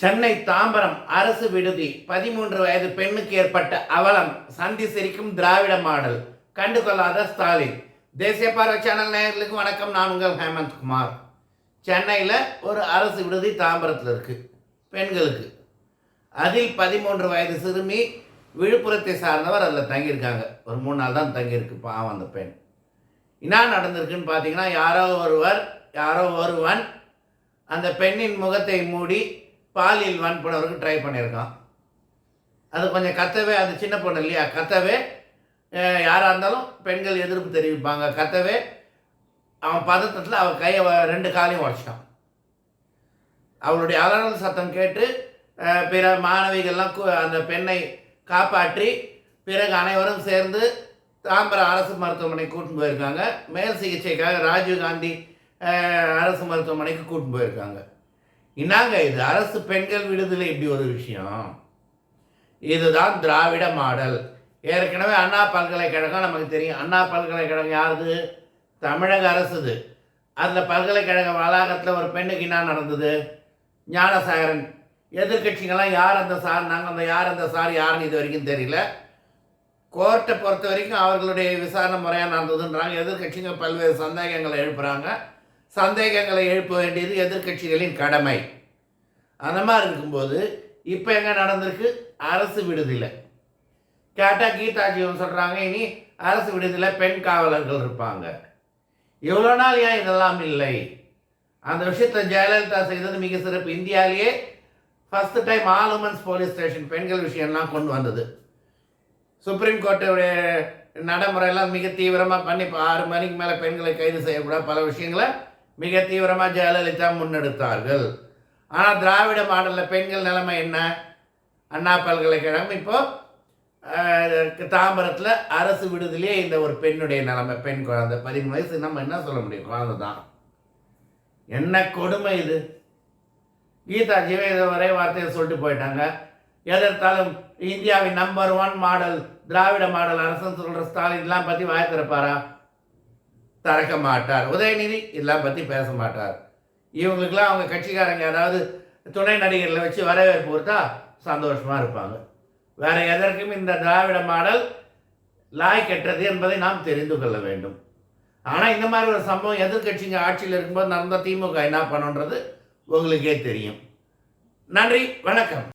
சென்னை தாம்பரம் அரசு விடுதி பதிமூன்று வயது பெண்ணுக்கு ஏற்பட்ட அவலம் சந்தி சிரிக்கும் திராவிட மாடல். கண்டுகொள்ளாத ஸ்டாலின். தேசிய பார்வை சேனல் நேயர்களுக்கு வணக்கம். நான் உங்கள் ஹேமந்த் குமார். சென்னையில் ஒரு அரசு விடுதி தாம்பரத்தில் இருக்குது பெண்களுக்கு. அதில் பதிமூன்று வயது சிறுமி விழுப்புரத்தை சார்ந்தவர் அதில் தங்கியிருக்காங்க. ஒரு மூணு நாள் தான் தங்கியிருக்கு பாவம் அந்த பெண். என்ன நடந்திருக்குன்னு பார்த்தீங்கன்னா யாரோ ஒருவர் யாரோ ஒருவன் அந்த பெண்ணின் முகத்தை மூடி பாலியல் வன்புணர்வுக்கு ட்ரை பண்ணியிருக்கான். அது கொஞ்சம் கத்தவே அது சின்ன பொண்ணு இல்லையா? கத்தவே யாராக இருந்தாலும் பெண்கள் எதிர்ப்பு தெரிவிப்பாங்க. கத்தவே அவன் பதத்தத்தில் அவன் கையை வ- ரெண்டு காலையும் உடச்சிட்டான். அவளுடைய அலறல் சத்தம் கேட்டு பிற மாணவிகள்லாம் அந்த பெண்ணை காப்பாற்றி பிறகு அனைவரும் சேர்ந்து தாம்பரம் அரசு மருத்துவமனை கூட்டின்னு போயிருக்காங்க. மேல் சிகிச்சைக்காக ராஜீவ்காந்தி அரசு மருத்துவமனைக்கு கூட்டின்னு போயிருக்காங்க. என்னங்க இது அரசு பெண்கள் விடுதலை இப்படி ஒரு விஷயம். இதுதான் திராவிட மாடல். ஏற்கனவே அண்ணா பல்கலைக்கழகம் நமக்கு தெரியும். அண்ணா பல்கலைக்கழகம் யாருது? தமிழக அரசுது. அந்த பல்கலைக்கழக வளாகத்தில் ஒரு பெண்ணுக்கு என்ன நடந்தது? ஞானசாகரன். எதிர்க்கட்சிங்கெல்லாம் யார் அந்த சார்? நாங்கள் அந்த யார் அந்த சார் யாருன்னு இது வரைக்கும் தெரியல. கோர்ட்டை பொறுத்த வரைக்கும் அவர்களுடைய விசாரணை முறையாக நடந்ததுன்றாங்க. எதிர்கட்சிங்க பல்வேறு சந்தேகங்களை எழுப்புகிறாங்க சந்தேகங்களை எழுப்ப வேண்டியது எதிர்க்கட்சிகளின் கடமை. அந்த மாதிரி இருக்கும்போது இப்போ எங்கே நடந்திருக்கு? அரசு விடுதியில். கேட்டால் கீதா ஜீவன் சொல்கிறாங்க இனி அரசு விடுதியில் பெண் காவலர்கள் இருப்பாங்க. இவ்வளோ நாள் ஏன் இதெல்லாம் இல்லை? அந்த விஷயத்தை ஜெயலலிதா செய்தது மிக சிறப்பு. இந்தியாவிலேயே first time all women's police station பெண்கள் விஷயம்லாம் கொண்டு வந்தது. சுப்ரீம் கோர்ட்டுடைய நடைமுறையெல்லாம் மிக தீவிரமாக பண்ணி இப்போ ஆறு மணிக்கு மேலே பெண்களை கைது செய்யக்கூடாது பல விஷயங்களை மிக தீவிரமாக ஜெயலலிதா முன்னெடுத்தார்கள். ஆனால் திராவிட மாடலில் பெண்கள் நிலைமை என்ன? அண்ணா பல்கலைக்கழகம் இப்போது தாம்பரத்தில் அரசு விடுதலையே இந்த ஒரு பெண்ணுடைய நிலைமை பெண் குழந்தை. பதிமூணு வயசு நம்ம என்ன சொல்ல முடியும்? குழந்தை தான். என்ன கொடுமை இது? கீதா ஜீவேத ஒரே வார்த்தையை சொல்லிட்டு போயிட்டாங்க. எதிர்த்தாலும் இந்தியாவின் number one model Dravida model அரசுன்னு சொல்கிற ஸ்டாலின்லாம் பற்றி வாய திறப்பாரா? திறக்க மாட்டார். உதயநிதி இதெல்லாம் பற்றி பேச மாட்டார். இவங்களுக்கெல்லாம் அவங்க கட்சிக்காரங்க ஏதாவது துணை நடிகர்களை வச்சு வரவேற்பு கொடுத்தா சந்தோஷமாக இருப்பாங்க. வேறு எதற்கும் இந்த திராவிட மாடல் லாய் கெட்டது என்பதை நாம் தெரிந்து கொள்ள வேண்டும். ஆனால் இந்த மாதிரி ஒரு சம்பவம் எதிர்க்கட்சிங்க ஆட்சியில் இருக்கும்போது நடந்த திமுக என்ன பண்ணுன்றது உங்களுக்கே தெரியும். நன்றி வணக்கம்.